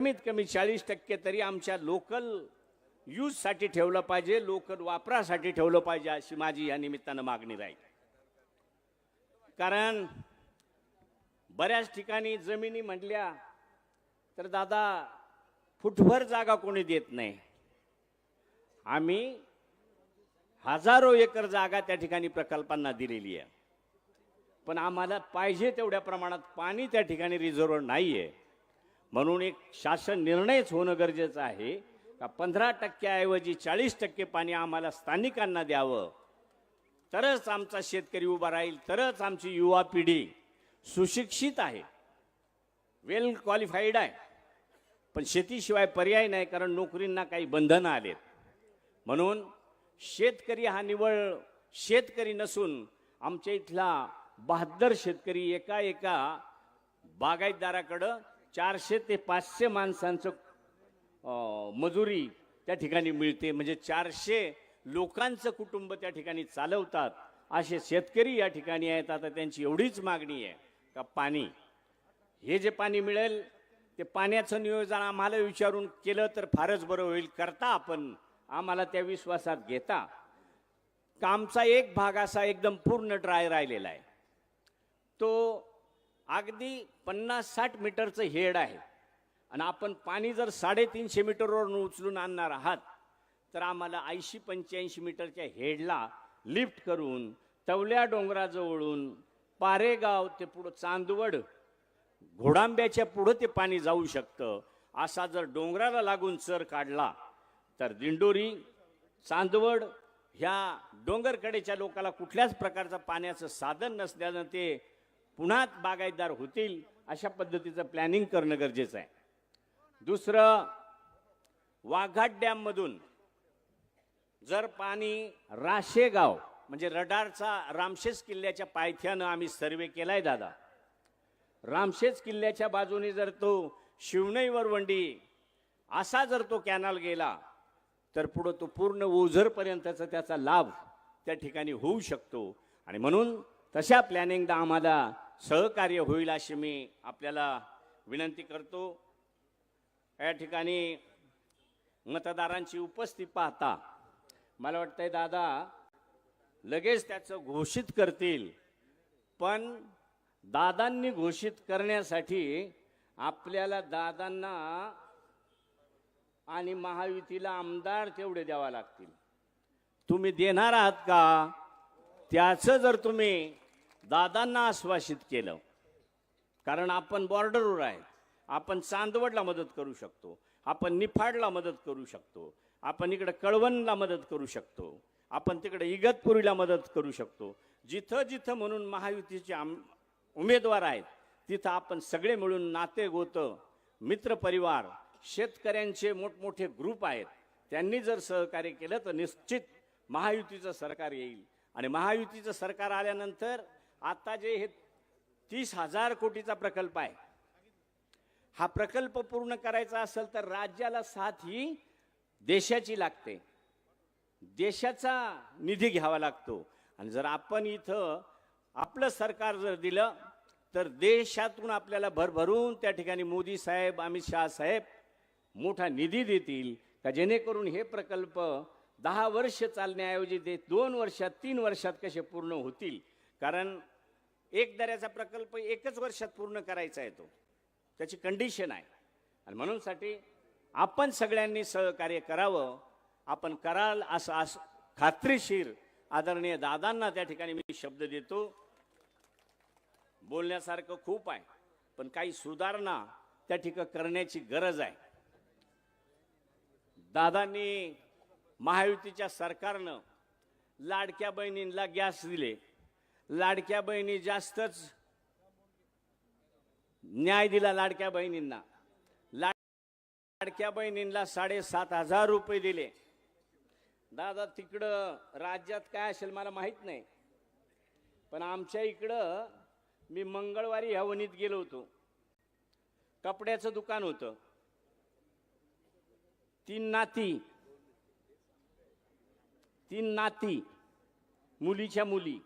कमीत कमी चाळीस टक्के तरी आमच्या लोकल यूजसाठी ठेवलं पाहिजे लोकल वापरासाठी ठेवलं पाहिजे अशी माझी या निमित्तानं मागणी राहील. कारण बऱ्याच ठिकाणी जमिनी म्हटल्या तर दादा फुटभर जागा कोणी देत नाही. आम्ही हजारो एकर जागा त्या ठिकाणी प्रकल्पांना दिलेली आहे. पण आम्हाला पाहिजे तेवढ्या प्रमाणात पाणी त्या ठिकाणी रिझर्व नाही आहे म्हणून एक शासन निर्णयच होणं गरजेचं आहे का पंधरा टक्क्याऐवजी चाळीस टक्के पाणी आम्हाला स्थानिकांना द्यावं? तरच आमचा शेतकरी उभा राहील तरच आमची युवा पिढी सुशिक्षित आहे. वेल क्वालिफाईड आहे. पण शेतीशिवाय पर्याय नाही कारण नोकरींना काही बंधनं आलेत. म्हणून शेतकरी हा निवळ शेतकरी नसून आमच्या इथला बहादर शेतकरी एका एका बागायतदाराकडं चारशे ते पाचशे माणसांचं मजुरी त्या ठिकाणी मिळते. म्हणजे चारशे लोकांचं कुटुंब त्या ठिकाणी चालवतात. असे शेतकरी या ठिकाणी आहेत. आता त्यांची एवढीच मागणी आहे का पाणी. हे जे पाणी मिळेल ते पाण्याचं नियोजन आम्हाला विचारून केलं तर फारच बरं होईल. करता आपण. आम्हाला त्या विश्वासात घेता. कामचा एक भाग असा एकदम पूर्ण ड्राय राहिलेला आहे. तो अगदी पन्नास साठ मीटरचं हेड आहे. आणि आपण पाणी जर साडेतीनशे मीटरवरून उचलून आणणार आहात तर आम्हाला ऐंशी पंच्याऐंशी मीटरच्या हेडला लिफ्ट करून तवल्या डोंगराजवळून पारेगाव ते पुढं चांदवड घोडांब्याच्या पुढं ते पाणी जाऊ शकतं. असा जर डोंगराला लागून चर काढला तर दिंडोरी चांदवड ह्या डोंगरकडेच्या लोकाला कुठल्याच प्रकारचं पाण्याचं साधन नसल्यानं ते पुन्हा बागायतदार होतील अशा पद्धतीचं प्लॅनिंग करणं गरजेचं आहे. दुसरं वाघाट डॅममधून जर पाणी राशेगाव म्हणजे रडारचा रामशेष किल्ल्याच्या पायथ्यानं आम्ही सर्वे केलाय दादा. रामशेस किल्ल्याच्या बाजूने जर तो शिवणई वरवंडी असा जर तो कॅनल गेला तर पुढं तो पूर्ण ओझरपर्यंतचा त्याचा लाभ त्या ठिकाणी होऊ शकतो. आणि म्हणून तशा प्लॅनिंगला आम्हाला सहकार्य होईल अशी मी आपल्याला विनंती करतो. या ठिकाणी मतदारांची उपस्थिती पाहता मला वाटतंय दादा लगेच त्याचं घोषित करतील. पण दादांनी घोषित करण्यासाठी आपल्याला दादांना आणि महायुतीला आमदार तेवढे द्यावा लागतील. तुम्ही देणार आहात का? त्याचं जर तुम्ही दादांना आश्वासित केलं. कारण आपण बॉर्डरवर आहेत. आपण चांदवडला मदत करू शकतो. आपण निफाडला मदत करू शकतो. आपण इकडं कळवणला मदत करू शकतो. आपण तिकडे इगतपुरीला मदत करू शकतो. जिथं जिथं म्हणून महायुतीचे आम उमेदवार आहेत तिथं आपण सगळे मिळून नाते गोत मित्रपरिवार शेतकऱ्यांचे मोठमोठे ग्रुप आहेत. त्यांनी जर सहकार्य केलं तर निश्चित महायुतीचं सरकार येईल. आणि महायुतीचं सरकार आल्यानंतर आता जे हे तीस हजार कोटीचा प्रकल्प आहे हा प्रकल्प पूर्ण करायचा असेल तर राज्याला साथ ही देशाची लागते. देशाचा निधी घ्यावा लागतो. आणि जर आपण इथं आपलं सरकार जर दिलं तर देशातून आपल्याला भरभरून त्या ठिकाणी मोदी साहेब अमित शहा साहेब मोठा निधी देतील का जेणेकरून हे प्रकल्प दहा वर्ष चालण्याऐवजी ते दोन वर्षात तीन वर्षात कसे पूर्ण होतील? कारण एक दऱ्याचा प्रकल्प एकच वर्षात पूर्ण करायचा आहे तो. त्याची कंडिशन आहे. आणि म्हणूनसाठी आपण सगळ्यांनी सहकार्य करावं. आपण कराल असं अस खात्रीशीर आदरणीय दादांना त्या ठिकाणी मी शब्द देतो. बोलण्यासारखं खूप आहे पण काही सुधारणा त्या ठिकाणी करण्याची गरज आहे. दादांनी महायुतीच्या सरकारनं लाडक्या बहिणींना गॅस दिले. लाडक्या बहिणी जास्तच न्याय दिला लाडक्या बहिणींना. लाड- लाडक्या बहिणींना साडेसात हजार रुपये दिले. दादा तिकडं राज्यात काय असेल मला माहीत नाही. पण आमच्या इकडं मी मंगळवारी ह्या वणीत गेलो होतो. कपड्याचं दुकान होतं. तीन नाती. तीन नाती. मुलीच्या मुली.